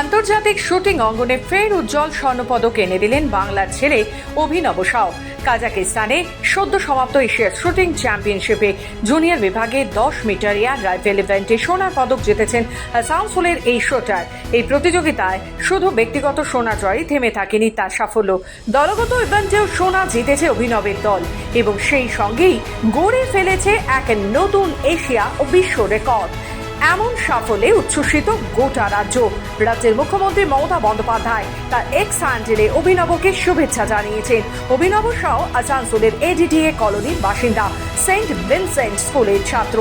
আন্তর্জাতিক শুটিং অঙ্গনে ফের উজ্জ্বল স্বর্ণপদক এনে দিলেন বাংলার ছেলে অভিনব সাউ কাজাকিস্তানে সদ্য সমাপ্ত এশিয়ার শুটিং চ্যাম্পিয়নশিপে জুনিয়র বিভাগে দশ মিটার এয়ার রাইফেল ইভেন্টে সোনার পদক জিতেছেন আসানসোলের এই শোটার। এই প্রতিযোগিতায় শুধু ব্যক্তিগত সোনা জয়ই থেমে থাকেনি তার সাফল্য। দলগত ইভেন্টেও সোনা জিতেছে অভিনবের দল এবং সেই সঙ্গেই গড়ে ফেলেছে এক নতুন এশিয়া ও বিশ্ব রেকর্ড। এমন সাফল্যে উচ্ছ্বসিত গোটা রাজ্য। রাজ্যের মুখ্যমন্ত্রী মমতা বন্দ্যোপাধ্যায় তার এক্স হ্যান্ডেলে অভিনবকে শুভেচ্ছা জানিয়েছেন। অভিনব সহ আসানসোলের এডিডিএ কলোনির বাসিন্দা সেন্ট ভিনসেন্ট স্কুলের ছাত্র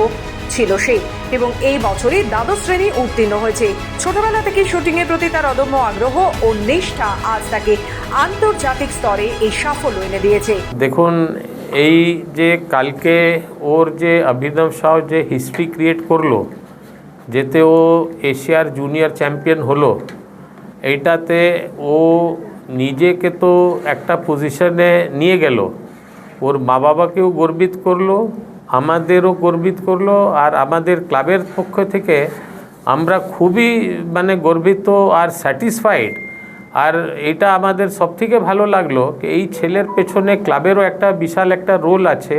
ছিল সে এবং এই বছরই দ্বাদশ শ্রেণি উত্তীর্ণ হয়েছে। ছোটবেলা থেকে শুটিং এর প্রতি তার অদম্য আগ্রহ ও নিষ্ঠা আজ তাকে আন্তর্জাতিক স্তরে এই সাফল্য এনে দিয়েছে। দেখুন, এই যে কালকে ওর যে অভিনব শাহ যে হিস্ট্রি ক্রিয়েট করল যেতে ও এশিয়ার জুনিয়র চ্যাম্পিয়ন হলো, এইটাতে ও নিজেকে তো একটা পজিশনে নিয়ে গেল। ওর মা বাবাকেও গর্বিত করল, আমাদেরও গর্বিত করল, আর আমাদের ক্লাবের পক্ষ থেকে আমরা খুবই মানে গর্বিত আর স্যাটিসফাইড আর এটা আমাদের সবথেকে ভালো লাগল, এই ছেলের পেছনে ক্লাবেরও একটা বিশাল একটা রোল আছে,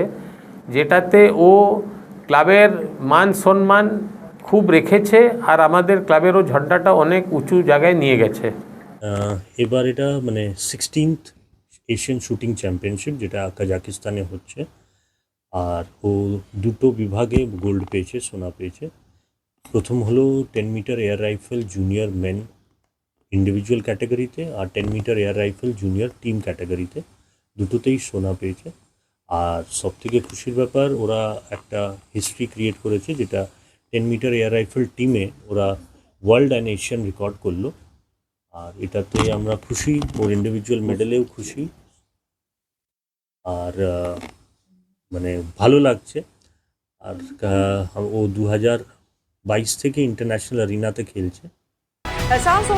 যেটাতে ও ক্লাবের মান সম্মান খুব রেখেছে আর আমাদের ক্লাবেরও ঝন্ডাটা অনেক উঁচু জায়গায় নিয়ে গেছে। এবার এটা মানে সিক্সটিন্থ এশিয়ান শুটিং চ্যাম্পিয়নশিপ যেটা কাজাকিস্তানে হচ্ছে। আর ও দুটো বিভাগে গোল্ড পেয়েছে, সোনা পেয়েছে। প্রথম হলো ten metre air rifle junior men individual ক্যাটাগরিতে আর ten metre air rifle junior team ক্যাটাগরিতে দুটোতেই সোনা পেয়েছে। আর সব থেকে খুশির ব্যাপার, ওরা একটা হিস্ট্রি ক্রিয়েট করেছে যেটা টেন মিটার এয়ার রাইফেল টিমে ওরা ওয়ার্ল্ড অ্যান্ড এশিয়ান রেকর্ড করল। আর এটাতে আমরা খুশি, ওর ইন্ডিভিজুয়াল মেডেলেও খুশি। আর মানে ভালো লাগছে। আর ও দু হাজার বাইশ থেকে ইন্টারন্যাশনাল অরিনাতে খেলছে।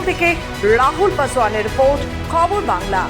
থেকে রাহুল পাসওয়ানের রিপোর্ট খবর বাংলা।